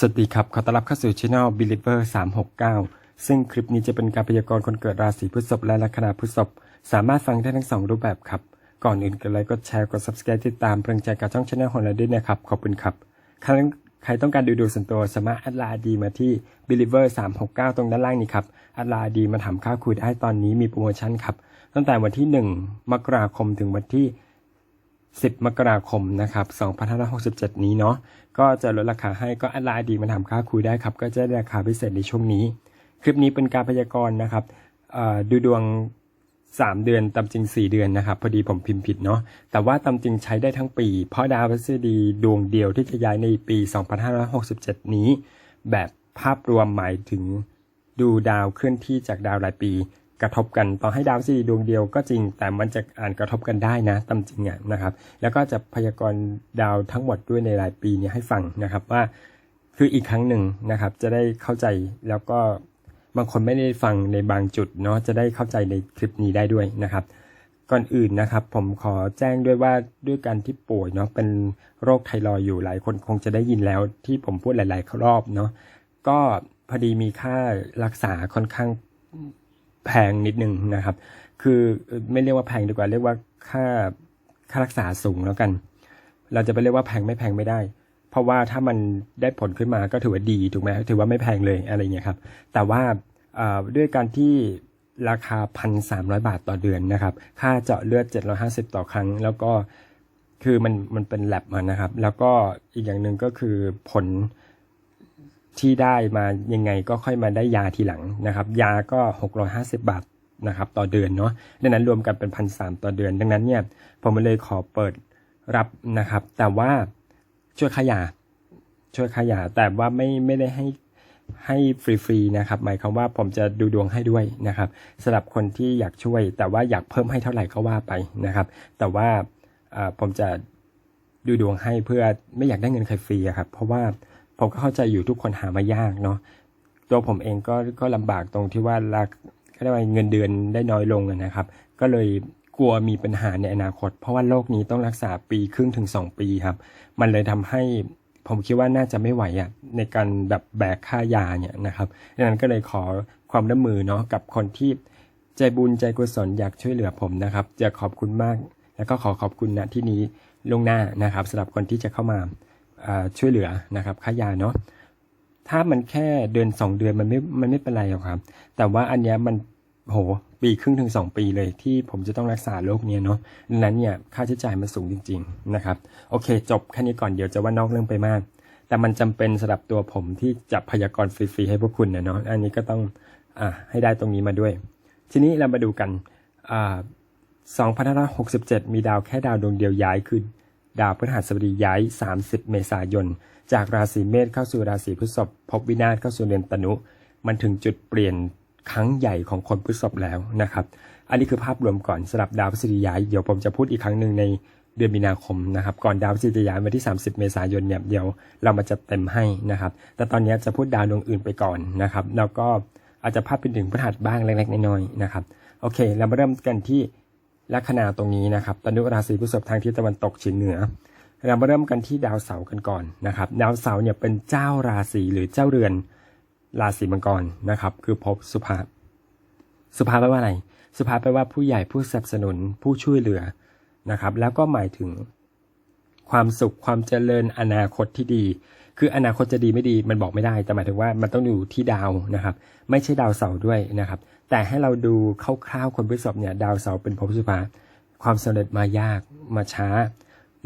สวัสดีครับ ขอต้อนรับเข้าสู่ช่อง Believer 369 ซึ่งคลิปนี้จะเป็นการพยากรณ์คนเกิดราศีพฤษภและลัคนาพฤษภสามารถฟังได้ทั้งสองรูปแบบครับ ก่อนอื่นกดไลค์กดแชร์กด subscribe ติดตามเป็นกำลังใจกับช่องช anel ของเราด้วยนะครับ ขอบคุณครับใครใครต้องการดูดูส่วนตัวสามารถแอดไลน์ดีมาที่ Believer 369 ตรงด้านล่างนี้ครับแอดไลน์ดีมาถามค่าคุยได้ตอนนี้มีโปรโมชั่นครับตั้งแต่วันที่ 1 มกราคมถึงวันที่ 10 มกราคมนะครับ2567 นี้เนาะก็จะลดราคาให้ก็แอดไลน์ดีมาทำค่าคุยได้ครับ ก็จะได้ราคาพิเศษในช่วงนี้ คลิปนี้เป็นการพยากรณ์นะครับดูดวง 3 เดือนตามจริง 4 เดือนนะครับพอดีผมพิมพ์ผิดเนาะแต่ว่าตามจริงใช้ได้ทั้งปี เพราะดาวพฤษฎีดวงเดียวที่จะย้ายในปี 2567 นี้ แบบภาพรวมหมายถึงดูดาวเคลื่อนที่จากดาวรายปี กระทบกันต่อให้ดาวพฤษฎีดวงเดียวก็จริง แต่มันจะอ่านกระทบกันได้นะตามจริงอะนะครับ แล้วก็จะพยากรณ์ดาวทั้งหมดด้วยในรายปีนี้ให้ฟังนะครับว่าคืออีกครั้งหนึ่งนะครับ จะได้เข้าใจแล้วก็บางคนไม่ได้ฟังในบางจุดเนาะจะได้เข้าใจในคลิปนี้ได้ด้วยนะครับ ก่อนอื่นนะครับ ผมขอแจ้งด้วยว่าด้วยการที่ป่วยเนาะเป็นโรคไทรอยอยู่หลายคนคงจะได้ยินแล้วที่ผมพูดหลาย ๆ รอบเนาะก็พอดีมีค่ารักษาค่อนข้าง แพงนิดนึงนะครับ คือไม่เรียกว่าแพงดีกว่าเรียกว่าค่าค่ารักษาสูงแล้วกัน เราจะไปเรียกว่าแพงไม่แพงไม่ได้ เพราะว่าถ้ามันได้ผลขึ้นมาก็ถือว่าดีถูกไหมถือว่าไม่แพงเลยอะไรเงี้ยครับ แต่ว่าด้วยการที่ราคา 1,300 บาทต่อเดือนนะครับ ค่าเจาะเลือด 750 ต่อครั้ง แล้วก็คือมันมันเป็นแลบมานะครับ แล้วก็อีกอย่างหนึ่งก็คือผล ที่ได้มายังไงก็ค่อยมาได้ยาทีหลังนะครับ ยาก็ 650 บาทนะครับต่อเดือนเนาะดังนั้นรวมกันเป็นพันสต่อเดือน ดังนั้นเนี่ยผมเลยขอเปิดรับนะครับ แต่ว่าช่วยขยาช่วยขยาแต่ว่าไม่ไม่ได้ให้ให้ฟรีๆนะครับ หมายความว่าผมจะดูดวงให้ด้วยนะครับสำหรับคนที่อยากช่วย แต่ว่าอยากเพิ่มให้เท่าไหร่ก็ว่าไปนะครับ แต่ว่าผมจะดูดวงให้เพื่อไม่อยากได้เงินใครฟรีครับ เพราะว่า ผมก็เข้าใจอยู่ทุกคนหามายากเนาะตัวผมเองก็ก็ลำบากตรงที่ว่าราก็เรียกว่าเงินเดือนได้น้อยลงนะครับ ก็เลยกลัวมีปัญหาในอนาคต เพราะว่าโรคนี้ต้องรักษาปีครึ่งถึง 2 ปีครับ มันเลยทำให้ผมคิดว่าน่าจะไม่ไหวอะในการแบบแบกค่ายาเนี่ยนะครับดังนั้นก็เลยขอความร่วมมือเนาะกับคนที่ใจบุญใจกุศลอยากช่วยเหลือผมนะครับ จะขอบคุณมาก แล้วก็ขอขอบคุณณที่นี้ลวงหน้านะครับสำหรับคนที่จะเข้ามาอ่า ช่วยเหลือนะครับค่ายาเนาะถ้ามันแค่เดือนสองเดือนมันไม่มันไม่เป็นไรหรอกครับ แต่ว่าอันเนี้ยมันโหปีครึ่งถึงสองปีเลยที่ผมจะต้องรักษาโรคเนี้ยเนาะดังนั้นเนี่ยค่าใช้จ่ายมันสูงจริง ๆนะครับ โอเค จบแค่นี้ก่อนเดี๋ยวจะว่านอกเรื่องไปมาก แต่มันจำเป็นสำหรับตัวผมที่จะพยากรณ์ฟรีๆให้พวกคุณนะเนาะอันนี้ก็ต้องอ่าให้ได้ตรงนี้มาด้วย ทีนี้เรามาดูกันอ่า2567 มีดาวแค่ดาวดวงเดียวย้ายคือ ดาวพฤหัสบดีย้าย 30 เมษายน จากราศีเมษเข้าสู่ราศีพฤษภพบวินาศเข้าสู่เดือนตนุ มันถึงจุดเปลี่ยนครั้งใหญ่ของคนพฤษภแล้วนะครับ อันนี้คือภาพรวมก่อนสำหรับดาวพฤษฎีย้ายเดี๋ยวผมจะพูดอีกครั้งหนึ่งในเดือนมีนาคมนะครับก่อนดาวพฤษฎีย้ายวันที่ 30 เมษายนเนี่ยเดี๋ยวเรามาจะเต็มให้นะครับ แต่ตอนนี้จะพูดดาวดวงอื่นไปก่อนนะครับแล้วก็อาจจะพาดไปถึงพฤหัสบ้างเล็กๆน้อยๆนะครับโอเค เรามาเริ่มกันที่ ลัคนาตรงนี้นะครับตนุราศีพฤษภทางทิศตะวันตกเฉียงเหนือ เรามาเริ่มกันที่ดาวเสาร์กันก่อนนะครับ ดาวเสาร์เนี่ยเป็นเจ้าราศีหรือเจ้าเรือนราศีมังกรนะครับ คือภพสุภาพ สุภาพแปลว่าอะไร สุภาพแปลว่าผู้ใหญ่ผู้สนับสนุนผู้ช่วยเหลือนะครับ แล้วก็หมายถึงความสุขความเจริญอนาคตที่ดี คืออนาคตจะดีไม่ดีมันบอกไม่ได้ แต่หมายถึงว่ามันต้องอยู่ที่ดาวนะครับ ไม่ใช่ดาวเสาร์ด้วยนะครับ แต่ให้เราดูคร่าวๆคนพฤษภเนี่ยดาวเสาร์เป็นภพสุภาความสำเร็จมายากมาช้า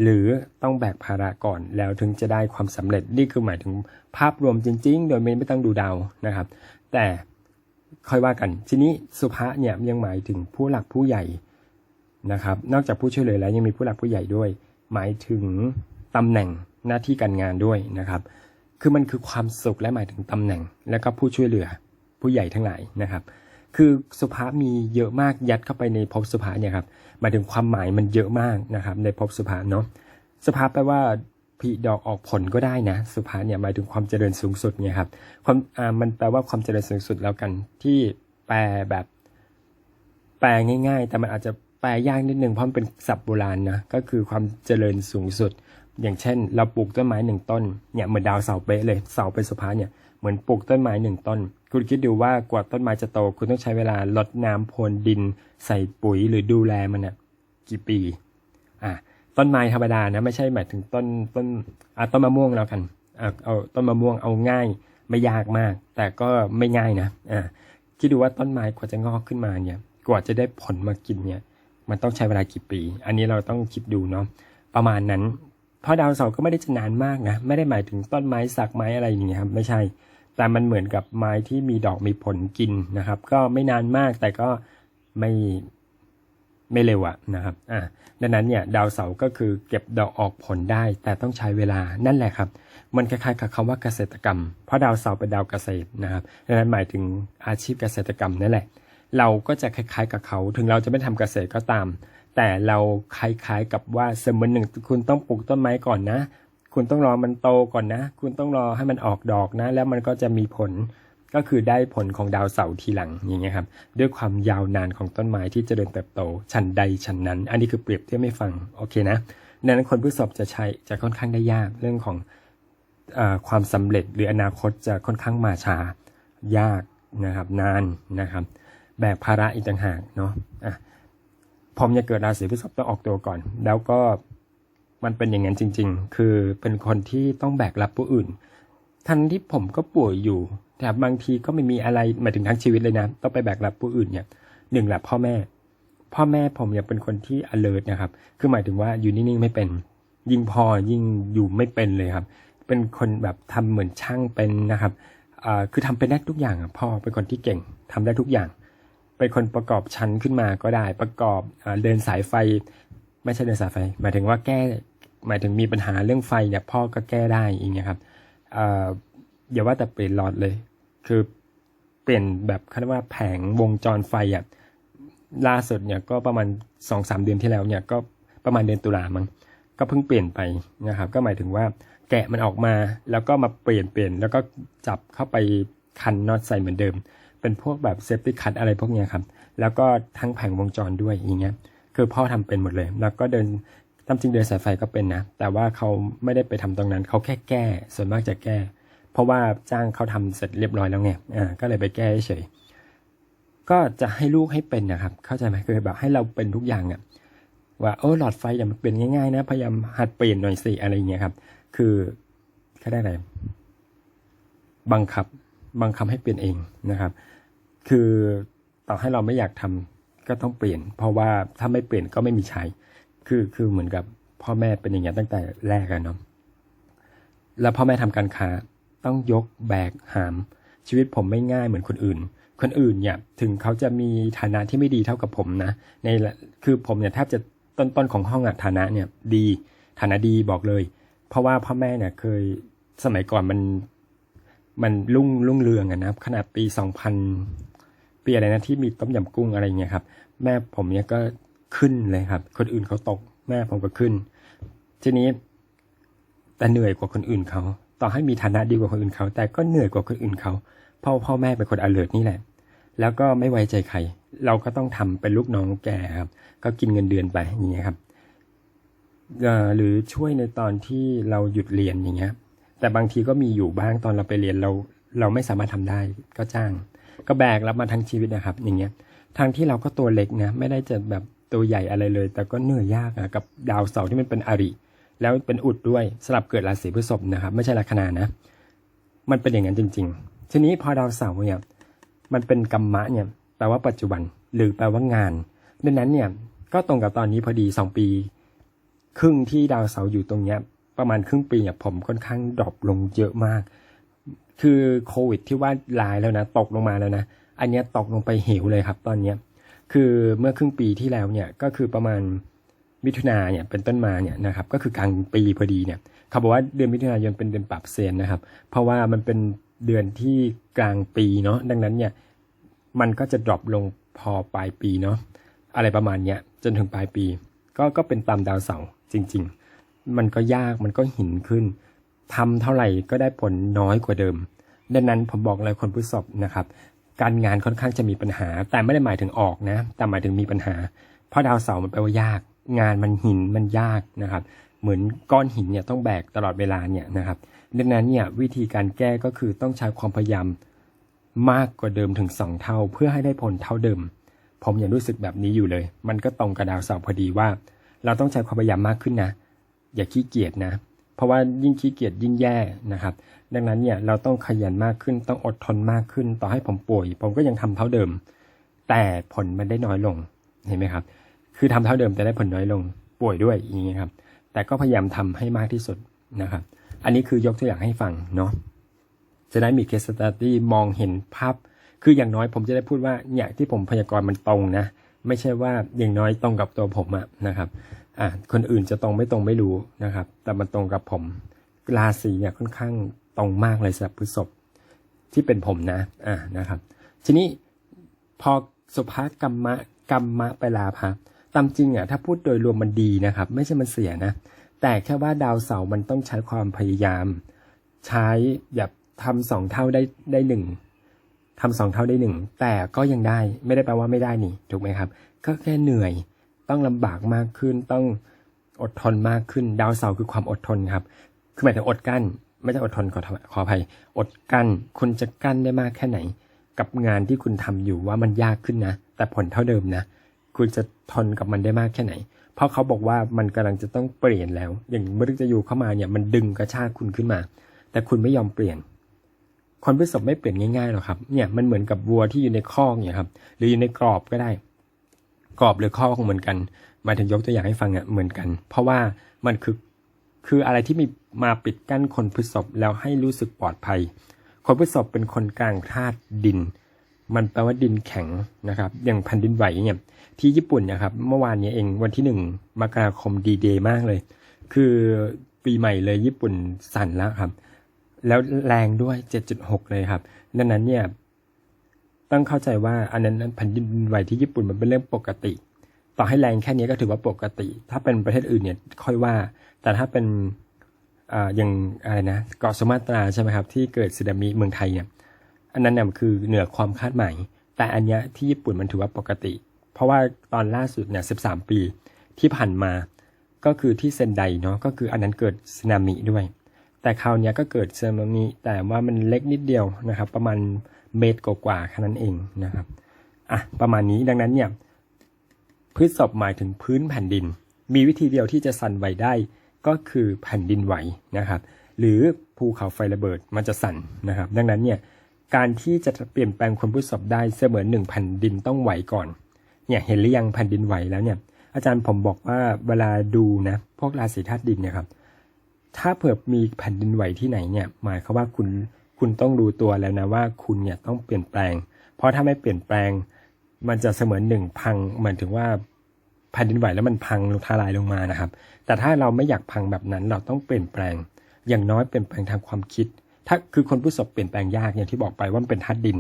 หรือต้องแบกภาระก่อนแล้วถึงจะได้ความสำเร็จนี่คือหมายถึงภาพรวมจริง ๆ โดยไม่ไม่ต้องดูดาวนะครับ แต่ค่อยว่ากัน ทีนี้สุภาเนี่ยยังหมายถึงผู้หลักผู้ใหญ่นะครับ นอกจากผู้ช่วยเหลือแล้วยังมีผู้หลักผู้ใหญ่ด้วย หมายถึงตำแหน่ง หน้าที่การงานด้วยนะครับ คือมันคือความสุขและหมายถึงตำแหน่ง แล้วก็ผู้ช่วยเหลือผู้ใหญ่ทั้งหลายนะครับ คือสุภาพมีเยอะมากยัดเข้าไปในภพสุภาเนี่ยครับหมายถึงความหมายมันเยอะมากนะครับ ในภพสุภาเนาะสุภาพแปลว่าผลิดอกออกผลก็ได้นะ สุภาเนี่ยหมายถึงความเจริญสูงสุดเนี่ยครับความอ่ามันแปลว่าความเจริญสูงสุดแล้วกันที่แปลแบบ แปลง่าย ๆ แต่มันอาจจะแปลยากนิดนึงเพราะมันเป็นศัพท์โบราณนะก็คือความเจริญสูงสุด อย่างเช่น เราปลูกต้นไม้หนึ่งต้นเนี่ยเหมือนดาวเสาเป๊ะเลยเสาเป็นสุภาเนี่ยเหมือนปลูกต้นไม้หนึ่งต้น คุณคิดดูว่ากว่าต้นไม้จะโต คุณต้องใช้เวลารดน้ำพรวนดิน ใส่ปุ๋ยหรือดูแลมันเนี่ยกี่ปีอะต้นไม้ธรรมดานะไม่ใช่หมายถึงต้นต้นอะต้นมะม่วงแล้วกันอะเอาต้นมะม่วงเอาง่ายไม่ยากมาก แต่ก็ไม่ง่ายนะอะคิดดูว่าต้นไม้กว่าจะงอกขึ้นมาเนี่ยกว่าจะได้ผลมากินเนี่ย มันต้องใช้เวลากี่ปี อันนี้เราต้องคิดดูเนาะประมาณนั้น เพราะดาวเสาร์ก็ไม่ได้จะนานมากนะ ไม่ได้หมายถึงต้นไม้สักไม้อะไรอย่างเงี้ยครับไม่ใช่ แต่มันเหมือนกับไม้ที่มีดอกมีผลกินนะครับ ก็ไม่นานมากแต่ก็ไม่ไม่เร็วอะนะครับ อ่าดังนั้นเนี่ยดาวเสาร์ก็คือเก็บดอกออกผลได้ แต่ต้องใช้เวลา นั่นแหละครับ มันคล้ายๆกับคำว่าเกษตรกรรม เพราะดาวเสาร์เป็นดาวเกษตรนะครับ ดังนั้นหมายถึงอาชีพเกษตรกรรมนั่นแหละ เราก็จะคล้ายๆกับเขา ถึงเราจะไม่ทำเกษตรก็ตาม แต่เราคล้ายๆกับว่าเสมือนหนึ่งคุณต้องปลูกต้นไม้ก่อนนะ คุณต้องรอมันโตก่อนนะ คุณต้องรอให้มันออกดอกนะ แล้วมันก็จะมีผลก็คือได้ผลของดาวเสาร์ทีหลังอย่างเงี้ยครับด้วยความยาวนานของต้นไม้ที่เจริญเติบโตชั้นใดชั้นนั้น อันนี้คือเปรียบเทียบไม่ฟังโอเคนะดังนั้นคนพฤษภจะใช้จะค่อนข้างได้ยากเรื่องของอความสำเร็จหรืออนาคตจะค่อนข้างมาช้ายากนะครับนานนะครับ แบกภาระอีกต่างหากเนาะะผมจะเกิดราศีพฤษภต้องออกตัวก่อน แล้วก็มันเป็นอย่างนั้นจริง ๆ คือเป็นคนที่ต้องแบกรับผู้อื่น ทั้งที่ผมก็ป่วยอยู่ แต่บางทีก็ไม่มีอะไรหมายถึงทั้งชีวิตเลยนะ ต้องไปแบกรับผู้อื่นเนี่ยหนึ่งแหละพ่อแม่ พ่อแม่ผมเนี่ยเป็นคนที่ alert นะครับ คือหมายถึงว่าอยู่นิ่งๆไม่เป็น ยิ่งพอยิ่งอยู่ไม่เป็นเลยครับ เป็นคนแบบทำเหมือนช่างเป็นนะครับคือทำเป็นได้ทุกอย่างพ่อเป็นคนที่เก่งทำได้ทุกอย่าง เป็นคนประกอบชั้นขึ้นมาก็ได้ประกอบเดินสายไฟ ไม่ใช่เดินสายไฟ หมายถึงว่าแก้หมายถึงมีปัญหาเรื่องไฟเนี่ยพ่อก็แก้ได้อย่างเงี้ยครับอ่าอย่าว่าแต่เปลี่ยนหลอดเลย คือเปลี่ยนแบบคาดว่าแผงวงจรไฟอะล่าสุดเนี่ยก็ประมาณสองสามเดือนที่แล้วเนี่ยก็ประมาณเดือนตุลามั้งก็เพิ่งเปลี่ยนไปนะครับ ก็หมายถึงว่าแกะมันออกมาแล้วก็มาเปลี่ยนเปลี่ยนแล้วก็จับเข้าไปคันน็อตใส่เหมือนเดิม เป็นพวกแบบเซฟตี้คัทอะไรพวกเนี้ยครับ แล้วก็ทั้งแผงวงจรด้วยอย่างเงี้ย คือพ่อทำเป็นหมดเลย แล้วก็เดินตามจริงเดินสายไฟก็เป็นนะ แต่ว่าเขาไม่ได้ไปทำตรงนั้น เขาแค่แก้ ส่วนมากจะแก้ เพราะว่าจ้างเขาทำเสร็จเรียบร้อยแล้วไง อ่า ก็เลยไปแก้เฉย ก็จะให้ลูกให้เป็นนะครับ เข้าใจไหมคือแบบให้เราเป็นทุกอย่างเนี่ยว่าโอ้หลอดไฟอย่ามันเปลี่ยนง่ายๆนะ พยายามหัดเปลี่ยนหน่อยสิอะไรอย่างเงี้ยครับ คือเขาได้อะไร บังคับ บังคับให้เปลี่ยนเองนะครับ คือต่อให้เราไม่อยากทำก็ต้องเปลี่ยน เพราะว่าถ้าไม่เปลี่ยนก็ไม่มีใช้ คือคือเหมือนกับพ่อแม่เป็นอย่างนี้ตั้งแต่แรกอะเนาะแล้วพ่อแม่ทำการค้าต้องยกแบกหาม ชีวิตผมไม่ง่ายเหมือนคนอื่น คนอื่นเนี่ยถึงเขาจะมีฐานะที่ไม่ดีเท่ากับผมนะในคือผมเนี่ยแทบจะต้นๆของห้องอะฐานะเนี่ยดีฐานะดีบอกเลย เพราะว่าพ่อแม่เนี่ยเคยสมัยก่อนมัน มันรุ่งรุ่งเรืองอะนะขนาดปีสองพันปีอะไรนะที่มีต้มยำกุ้งอะไรเงี้ยครับ แม่ผมเนี่ยก็ขึ้นเลยครับ คนอื่นเขาตกแม่ผมก็ขึ้น ทีนี้ แต่เหนื่อยกว่าคนอื่นเขาต่อให้มีฐานะดีกว่าคนอื่นเขาแต่ก็เหนื่อยกว่าคนอื่นเขาเพราะพ่อแม่เป็นคนอเลิร์นี่แหละ แล้วก็ไม่ไว้ใจใคร เราก็ต้องทำเป็นลูกน้องแกครับ ก็กินเงินเดือนไปอย่างเงี้ยครับหรือช่วยในตอนที่เราหยุดเรียนอย่างเงี้ย แต่บางทีก็มีอยู่บ้างตอนเราไปเรียนเราเราไม่สามารถทำได้ก็จ้าง ก็แบกรับมาทั้งชีวิตนะครับ อย่างเงี้ยทางที่เราก็ตัวเล็กนะไม่ได้จะแบบตัวใหญ่อะไรเลย แต่ก็เหนื่อยยากอะกับดาวเสาร์ที่มันเป็นอริ แล้วเป็นอุดด้วยสลับเกิดราศีพฤษภนะครับ ไม่ใช่ลัคนานะ มันเป็นอย่างนั้นจริง ๆ ทีนี้พอดาวเสาร์เนี่ยมันเป็นกรรมะเนี่ยแปลว่าปัจจุบันหรือแปลว่างานดังนั้นเนี่ยก็ตรงกับตอนนี้พอดีสองปี ครึ่งที่ดาวเสาร์อยู่ตรงเนี้ย ประมาณครึ่งปีเนี่ยผมค่อนข้างดรอปลงเยอะมาก คือโควิดที่ว่าลายแล้วนะ ตกลงมาแล้วนะ อันนี้ตกลงไปเหวเลยครับ ตอนเนี้ยคือเมื่อครึ่งปีที่แล้วเนี่ยก็คือประมาณมิถุนาเนี่ยเป็นต้นมาเนี่ยนะครับก็คือกลางปีพอดีเนี่ยเขาบอกว่าเดือนมิถุนายนเป็นเดือนปรับเซนนะครับ เพราะว่ามันเป็นเดือนที่กลางปีเนาะดังนั้นเนี่ยมันก็จะดรอปลงพอปลายปีเนาะอะไรประมาณเนี้ยจนถึงปลายปี ก็ก็เป็นตามดาวเสาร์จริง ๆ มันก็ยากมันก็หินขึ้นทำเท่าไหร่ก็ได้ผลน้อยกว่าเดิม ดังนั้นผมบอกเลยคนพฤษภนะครับ การงานค่อนข้างจะมีปัญหา แต่ไม่ได้หมายถึงออกนะ แต่หมายถึงมีปัญหา เพราะดาวเสาร์มันแปลว่ายาก งานมันหินมันยากนะครับ เหมือนก้อนหินเนี่ยต้องแบกตลอดเวลาเนี่ยนะครับ ดังนั้นเนี่ยวิธีการแก้ก็คือต้องใช้ความพยายามมากกว่าเดิมถึงสองเท่า เพื่อให้ได้ผลเท่าเดิม ผมยังรู้สึกแบบนี้อยู่เลย มันก็ตรงกับดาวเสาร์พอดีว่า เราต้องใช้ความพยายามมากขึ้นนะ อย่าขี้เกียจนะ เพราะว่ายิ่งขี้เกียจยิ่งแย่นะครับ ดังนั้นเนี่ยเราต้องขยันมากขึ้นต้องอดทนมากขึ้น ต่อให้ผมป่วย ผมก็ยังทำเท่าเดิม แต่ผลมันได้น้อยลงเห็นไหมครับ คือทำเท่าเดิมแต่ได้ผลน้อยลง ป่วยด้วยอย่างนี้ครับ แต่ก็พยายามทำให้มากที่สุดนะครับ อันนี้คือยกตัวอย่างให้ฟังเนาะจะได้มีเคสตัดดี้มองเห็นภาพ คืออย่างน้อยผมจะได้พูดว่าเนี่ยที่ผมพยากรณ์มันตรงนะ ไม่ใช่ว่าอย่างน้อยตรงกับตัวผมอะนะครับ อะคนอื่นจะตรงไม่ตรงไม่รู้นะครับ แต่มันตรงกับผมราศีเนี่ยค่อนข้างตรงมากเลยสำหรับพฤษภที่เป็นผมนะอ่านะครับ ทีนี้พอสุภากรรมะกรรมะไปลาภะตามจริงอะถ้าพูดโดยรวมมันดีนะครับ ไม่ใช่มันเสียนะ แต่แค่ว่าดาวเสาร์มันต้องใช้ความพยายาม ใช้แบบทำสองเท่าได้ได้หนึ่งทำสองเท่าได้หนึ่งแต่ก็ยังได้ไม่ได้แปลว่าไม่ได้นี่ถูกไหมครับ ก็แค่เหนื่อย ต้องลำบากมากขึ้น ต้องอดทนมากขึ้น ดาวเสาร์คือความอดทนครับ คือหมายถึงอดกั้น ไม่ใช่อดทนขอขออภัย อดกั้น คุณจะกั้นได้มากแค่ไหน กับงานที่คุณทำอยู่ว่ามันยากขึ้นนะ แต่ผลเท่าเดิมนะ คุณจะทนกับมันได้มากแค่ไหน เพราะเขาบอกว่ามันกำลังจะต้องเปลี่ยนแล้ว อย่างมฤตยูเข้ามาเนี่ยมันดึงกระชากคุณขึ้นมา แต่คุณไม่ยอมเปลี่ยนคนพฤษภไม่เปลี่ยนง่ายๆหรอกครับ เนี่ยมันเหมือนกับวัวที่อยู่ในคอกเนี่ยครับ หรืออยู่ในกรอบก็ได้ กรอบหรือคอกเหมือนกันหมายถึงยกตัวอย่างให้ฟังอะเหมือนกัน เพราะว่ามันคือคืออะไรที่มีมาปิดกั้นคนพฤษภแล้วให้รู้สึกปลอดภัย คนพฤษภเป็นคนกลางธาตุดิน มันแปลว่าดินแข็งนะครับ อย่างแผ่นดินไหวเนี่ยที่ญี่ปุ่นนะครับ เมื่อวานนี้เองวันที่หนึ่งมกราคมดีเดย์มากเลย คือปีใหม่เลยญี่ปุ่นสั่นแล้วครับ แล้วแรงด้วย 7.6 เลยครับดังนั้นเนี่ย ต้องเข้าใจว่าอันนั้นแผ่นดินไหวที่ญี่ปุ่นมันเป็นเรื่องปกติ ต่อให้แรงแค่นี้ก็ถือว่าปกติ ถ้าเป็นประเทศอื่นเนี่ยค่อยว่า แต่ถ้าเป็นออย่างอะไรนะเกาะสุมาตราใช่ไหมครับที่เกิดสึนามิเมืองไทยเนี่ยอันนั้นเนี่ยคือเหนือความคาดหมาย แต่อันเนี้ยที่ญี่ปุ่นมันถือว่าปกติ เพราะว่าตอนล่าสุดเนี่ย13ปีที่ผ่านมาก็คือที่เซนไดเนาะก็คืออันนั้นเกิดสึนามิด้วย แต่คราวเนี้ยก็เกิดสึนามิแต่ว่ามันเล็กนิดเดียวนะครับ ประมาณ เมตรกว่าๆแค่นั้นเองนะครับอะประมาณนี้ดังนั้นเนี่ยพืชศพหมายถึงพื้นแผ่นดิน มีวิธีเดียวที่จะสั่นไหวได้ก็คือแผ่นดินไหวนะครับ หรือภูเขาไฟระเบิดมันจะสั่นนะครับ ดังนั้นเนี่ยการที่จะเปลี่ยนแปลงคนพืชศพได้เสมือนหนึ่งแผ่นดินต้องไหวก่อนเนี่ยเห็นหรือยังแผ่นดินไหวแล้วเนี่ยอาจารย์ผมบอกว่าเวลาดูนะพวกราศีธาตุดินเนี่ยครับถ้าเผื่อมีแผ่นดินไหวที่ไหนเนี่ยหมายความว่าคุณ คุณต้องรู้ตัวแล้วนะว่าคุณเนี่ยต้องเปลี่ยนแปลง เพราะถ้าไม่เปลี่ยนแปลง มันจะเสมือนหนึ่งพังเหมือนถึงว่าแผ่นดินไหวแล้วมันพังทลายลงมานะครับ แต่ถ้าเราไม่อยากพังแบบนั้น เราต้องเปลี่ยนแปลง อย่างน้อยเปลี่ยนแปลงทางความคิด ถ้าคือคนผู้ศพเปลี่ยนแปลงยากอย่างที่บอกไปว่ามันเป็นธาตุดิน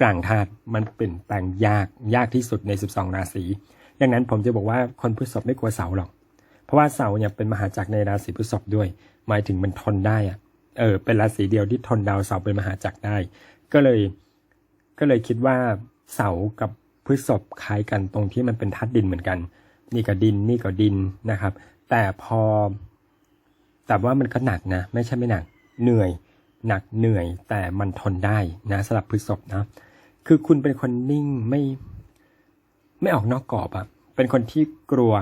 กลางธาตุมันเปลี่ยนแปลงยากยากที่สุดใน 12 ราศีดังนั้นผมจะบอกว่าคนพฤษภไม่กลัวเสาหรอก เพราะว่าเสาเนี่ยเป็นมหาจักรในราศีพฤษภด้วย หมายถึงมันทนได้อะ เออเป็นราศีเดียวที่ทนดาวเสาเป็นมหาจักรได้ ก็เลยก็เลยคิดว่าเสากับพฤษภคล้ายกันตรงที่มันเป็นธาตุดินเหมือนกัน นี่ก็ดินนี่ก็ดินนะครับ แต่พอ แต่ว่ามันก็หนักนะ ไม่ใช่ไม่หนัก เหนื่อย หนักเหนื่อย แต่มันทนได้นะสำหรับพฤษภนะ คือคุณเป็นคนนิ่งไม่ไม่ออกนอกกรอบอะเป็นคนที่กลัว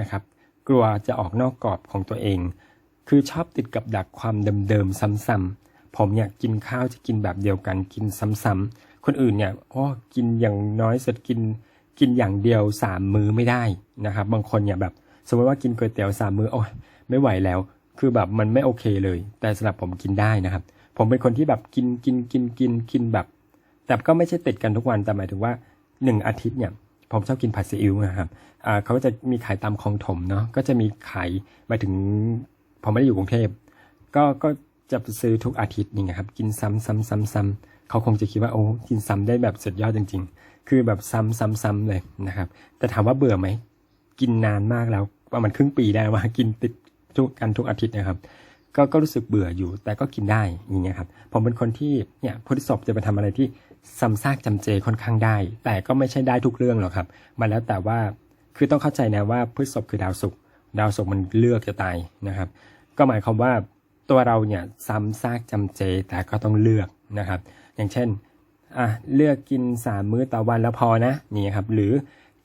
นะครับ กลัวจะออกนอกกรอบของตัวเอง คือชอบติดกับดักความเดิมๆซ้ำๆผมเนี่ยกินข้าวจะกินแบบเดียวกันกินซ้ำๆคนอื่นเนี่ยอ๋อกินอย่างน้อยสุดกินกินอย่างเดียวสามมื้อไม่ได้นะครับ บางคนเนี่ยแบบสมมติว่ากินก๋วยเตี๋ยวสามมื้อโอ้ยไม่ไหวแล้ว คือแบบมันไม่โอเคเลย แต่สำหรับผมกินได้นะครับ ผมเป็นคนที่แบบกินกินกินกินกินแบบ แต่ก็ไม่ใช่ติดกันทุกวันแต่หมายถึงว่าหนึ่งอาทิตย์เนี่ยผมชอบกินผัดซีอิ๊วนะครับเขาจะมีขายตามคลองถมเนาะก็จะมีขายหมายถึง ผมไม่ได้อยู่กรุงเทพก็ก็จะซื้อทุกอาทิตย์นี่นะครับ กินซ้ำซ้ำซ้ำซ้ำเขาคงจะคิดว่าโอ้กินซ้ำได้แบบสุดยอดจริง ๆ คือแบบซ้ำซ้ำซ้ำเลยนะครับ แต่ถามว่าเบื่อไหมกินนานมากแล้วประมาณครึ่งปีได้ว่ากินติดทุกกันทุกอาทิตย์นะครับ ก็ก็รู้สึกเบื่ออยู่แต่ก็กินได้อย่างเงี้ยครับผมเป็นคนที่เนี่ยพฤษภจะไปทำอะไรที่ซ้ำซากจำเจค่อนข้างได้ แต่ก็ไม่ใช่ได้ทุกเรื่องหรอกครับมันแล้วแต่ว่าคือต้องเข้าใจนะว่าพฤษภคือดาวศุกร์ ดาวศุกร์มันเลือกจะตายนะครับ ก็หมายความว่าตัวเราเนี่ยซ้ำซากจำเจแต่ก็ต้องเลือกนะครับ อย่างเช่นอะเลือกกินสามมื้อต่อวันแล้วพอนะนี่ครับหรือ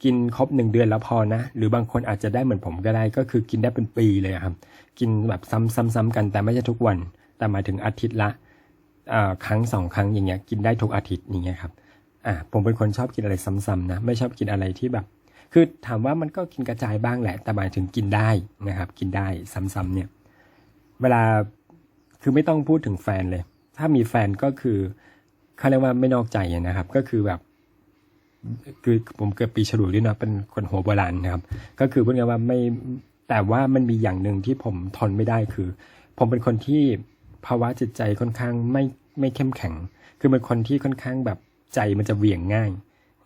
กินครบหนึ่งเดือนแล้วพอนะ หรือบางคนอาจจะได้เหมือนผมก็ได้ ก็คือกินได้เป็นปีเลยครับ กินแบบซ้ำๆๆกันแต่ไม่ใช่ทุกวัน แต่หมายถึงอาทิตย์ละอ่าครั้งสองครั้งอย่างเงี้ยกินได้ทุกอาทิตย์อย่างเงี้ยครับอะผมเป็นคนชอบกินอะไรซ้ำๆนะ ไม่ชอบกินอะไรที่แบบ คือถามว่ามันก็กินกระจายบ้างแหละ แต่หมายถึงกินได้นะครับ กินได้ซ้ำๆเนี่ย เวลาคือไม่ต้องพูดถึงแฟนเลย ถ้ามีแฟนก็คือเขาเรียกว่าไม่นอกใจนะครับ ก็คือแบบ คือผมเกิดปีฉลูด้วยนะเป็นคนหัวโบราณนะครับ ก็คือพูดง่ายว่าไม่แต่ว่ามันมีอย่างหนึ่งที่ผมทนไม่ได้คือ ผมเป็นคนที่ภาวะจิตใจค่อนข้างไม่ไม่เข้มแข็ง คือเป็นคนที่ค่อนข้างแบบใจมันจะเหวี่ยงง่าย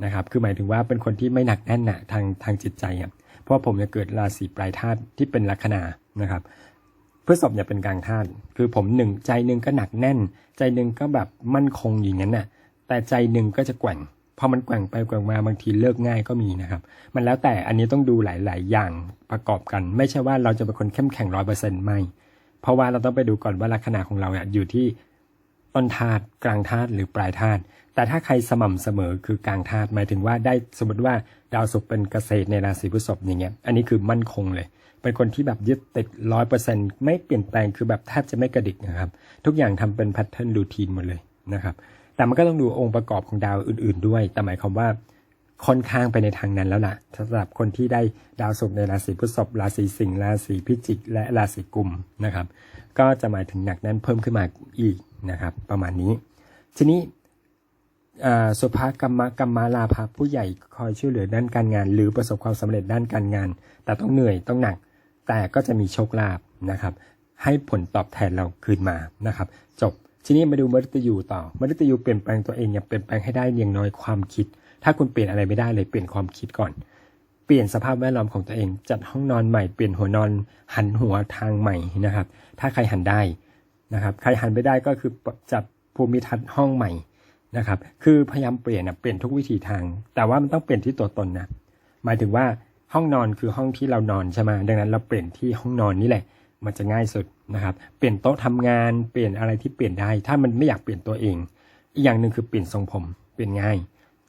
นะครับ คือหมายถึงว่าเป็นคนที่ไม่หนักแน่นหนะทางทางจิตใจอะเพราะผมจะเกิดราศีปลายธาตุที่เป็นลัคนานะครับพฤษภเนี่ยเป็นกลางธาตุคือผมหนึ่งใจหนึ่งก็หนักแน่น ใจหนึ่งก็แบบมั่นคงอย่างนั้นน่ะ แต่ใจหนึ่งก็จะแกว่งพอมันแกว่งไปแกว่งมาบางทีเลิกง่ายก็มีนะครับ มันแล้วแต่อันนี้ต้องดูหลาย ๆ อย่างประกอบกัน ไม่ใช่ว่าเราจะเป็นคนเข้มแข็งร้อยเปอร์เซ็นต์ไม่ เพราะว่าเราต้องไปดูก่อนว่าลัคนาของเราเนี่ยอยู่ที่ ต้นธาตุกลางธาตุหรือปลายธาตุแต่ถ้าใครสม่ำเสมอคือกลางธาตุหมายถึงว่าได้สมมติว่าดาวศุกร์เป็นเกษตรในราศีพฤษภอย่างเงี้ยอันนี้คือมั่นคงเลย เป็นคนที่แบบยึดติดร้อยเปอร์เซ็นไม่เปลี่ยนแปลงคือแบบแทบจะไม่กระดิกนะครับ ทุกอย่างทำเป็นแพทเทิร์นรูทีนหมดเลยนะครับแต่มันก็ต้องดูองค์ประกอบของดาวอื่น ๆ ด้วย แต่หมายความว่าค่อนข้างไปในทางนั้นแล้วนะสำหรับคนที่ได้ดาวศุกร์ในราศีพฤษภราศีสิงห์ราศีพิจิก และราศีกุมนะครับ ก็จะหมายถึงหนักแน่นเพิ่มขึ้นมาอีก นะครับ ประมาณนี้ ทีนี้สุภากรรมกรรมาลาภะผู้ใหญ่คอยช่วยเหลือด้านการงาน หรือประสบความสำเร็จด้านการงาน แต่ต้องเหนื่อยต้องหนัก แต่ก็จะมีโชคลาภนะครับ ให้ผลตอบแทนเราคืนมานะครับ จบทีนี้มาดูมฤตยูต่อมฤตยูเปลี่ยนแปลงตัวเองอย่าเปลี่ยนแปลงให้ได้อย่างน้อยความคิด ถ้าคุณเปลี่ยนอะไรไม่ได้เลยเปลี่ยนความคิดก่อน เปลี่ยนสภาพแวดล้อมของตัวเอง จัดห้องนอนใหม่เปลี่ยนหัวนอนหันหัวทางใหม่นะครับ ถ้าใครหันได้ นะครับ ใครหันไม่ได้ก็คือจัดภูมิทัศน์ห้องใหม่นะครับ คือพยายามเปลี่ยนนะเปลี่ยนทุกวิถีทาง แต่ว่ามันต้องเปลี่ยนที่ตัวตนนะ หมายถึงว่าห้องนอนคือห้องที่เรานอนใช่ไหมดังนั้นเราเปลี่ยนที่ห้องนอนนี่แหละ มันจะง่ายสุดนะครับ เปลี่ยนโต๊ะทำงาน เปลี่ยนอะไรที่เปลี่ยนได้ ถ้ามันไม่อยากเปลี่ยนตัวเอง อีกอย่างหนึ่งคือเปลี่ยนทรงผม เปลี่ยนง่าย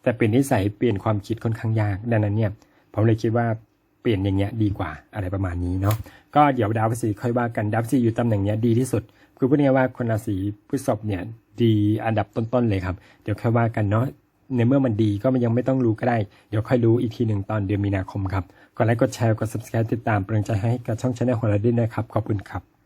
แต่เปลี่ยนนิสัย เปลี่ยนความคิดค่อนข้างยาก ดังนั้นเนี่ย ผมเลยคิดว่าเปลี่ยนอย่างเงี้ยดีกว่าอะไรประมาณนี้เนาะ ก็เดี๋ยวดาวพฤษภค่อยว่ากัน ดาวพฤษภอยู่ตำแหน่งเนี้ยดีที่สุด คือพูดง่ายว่าคนราศีพฤษภเนี่ยดีอันดับต้นๆเลยครับ เดี๋ยวค่อยว่ากันเนาะในเมื่อมันดีก็มันยังไม่ต้องรู้ก็ได้ เดี๋ยวค่อยรู้อีกทีหนึ่งตอนเดือนมีนาคมครับกดไลค์กดแชร์กด subscribe ติดตามเป็นกำลังใจให้กับช่องชาแนลของเราด้วยนะครับ ขอบคุณครับ